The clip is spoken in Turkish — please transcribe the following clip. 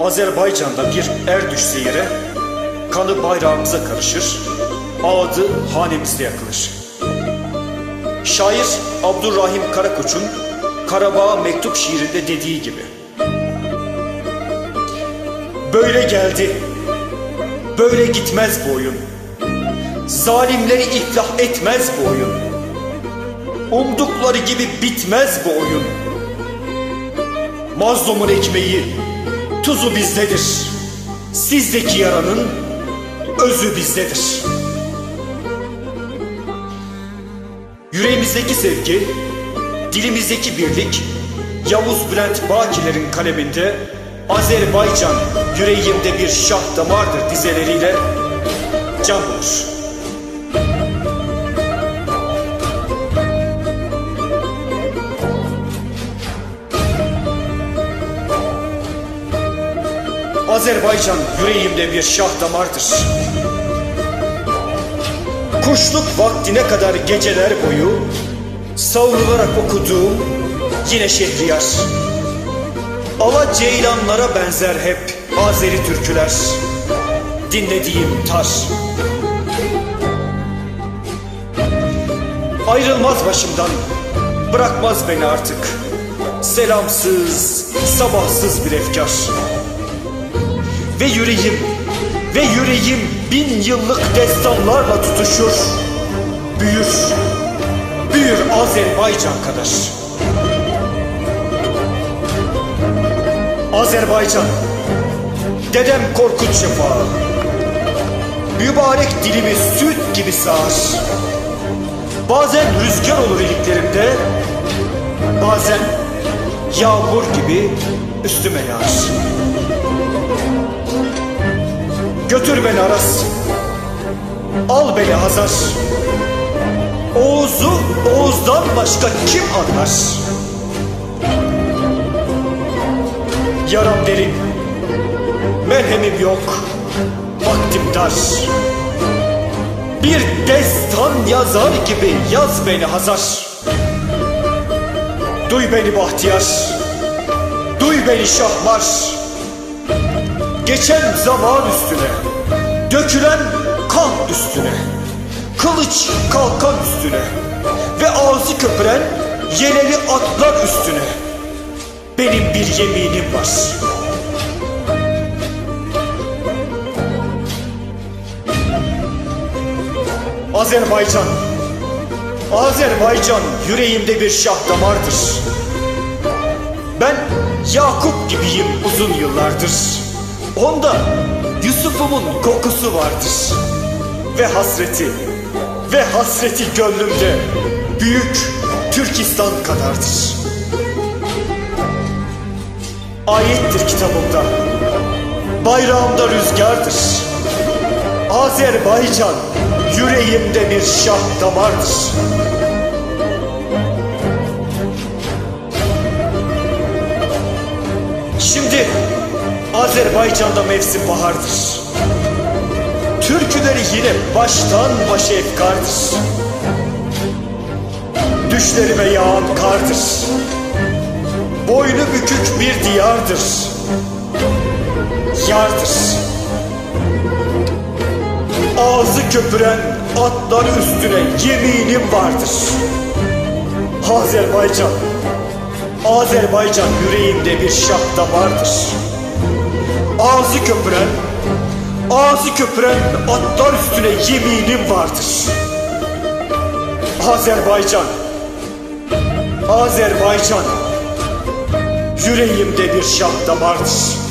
Azerbaycan'da bir er düşse yere, kanı bayrağımıza karışır, ağdı hanemizde yakılır. Şair Abdurrahim Karakoç'un Karabağ Mektup şiirinde dediği gibi. Böyle geldi, böyle gitmez bu oyun. Zalimleri iflah etmez bu oyun. Umdukları gibi bitmez bu oyun. Mazlumun ekmeği, tuzu bizdedir. Sizdeki yaranın özü bizdedir. Yüreğimizdeki sevgi, dilimizdeki birlik, Yavuz Bülent Bakiler'in kaleminde Azerbaycan yüreğimde bir şah damardır dizeleriyle can bulur. Azerbaycan yüreğimde bir şah damardır. Kuşluk vaktine kadar geceler boyu savrularak okuduğum yine Şehriyar. Ala ceylanlara benzer hep Azeri türküler. Dinlediğim tar. Ayrılmaz başımdan, bırakmaz beni artık. Selamsız, sabahsız bir efkar. Ve yüreğim, ve yüreğim bin yıllık destanlarla tutuşur. Büyür, büyür Azerbaycan kadar. Azerbaycan, dedem Korkut şefağı. Mübarek dilimi süt gibi sağar. Bazen rüzgar olur iliklerimde, bazen yağmur gibi üstüme yağar. Götür beni Aras. Al beni Hazar. Oğuz'u Oğuz'dan başka kim anlar? Yaram derin. Merhemim yok. Vaktim dar. Bir destan yazar gibi yaz beni Hazar. Duy beni Bahtiyar. Duy beni Şahmar. Geçen zaman üstüne, dökülen kan üstüne, kılıç kalkan üstüne ve ağzı köpüren yeleli atlar üstüne. Benim bir yeminim var. Azerbaycan, Azerbaycan yüreğimde bir şah damardır. Ben Yakup gibiyim uzun yıllardır. Onda Yusuf'umun kokusu vardır. Ve hasreti, ve hasreti gönlümde büyük Türkistan kadardır. Ayettir kitabımda, bayrağımda rüzgardır. Azerbaycan yüreğimde bir şah damardır. Şimdi Azerbaycan'da mevsim bahardır. Türküleri yine baştan başa efkardır. Düşlerime yağan kardır. Boynu bükük bir diyardır. Yardır. Ağzı köpüren atlar üstüne yeminim vardır. Azerbaycan, Azerbaycan yüreğimde bir şah damardır. Ağzı köpüren, ağzı köpüren atlar üstüne yeminim vardır. Azerbaycan, Azerbaycan, yüreğimde bir şah damardır.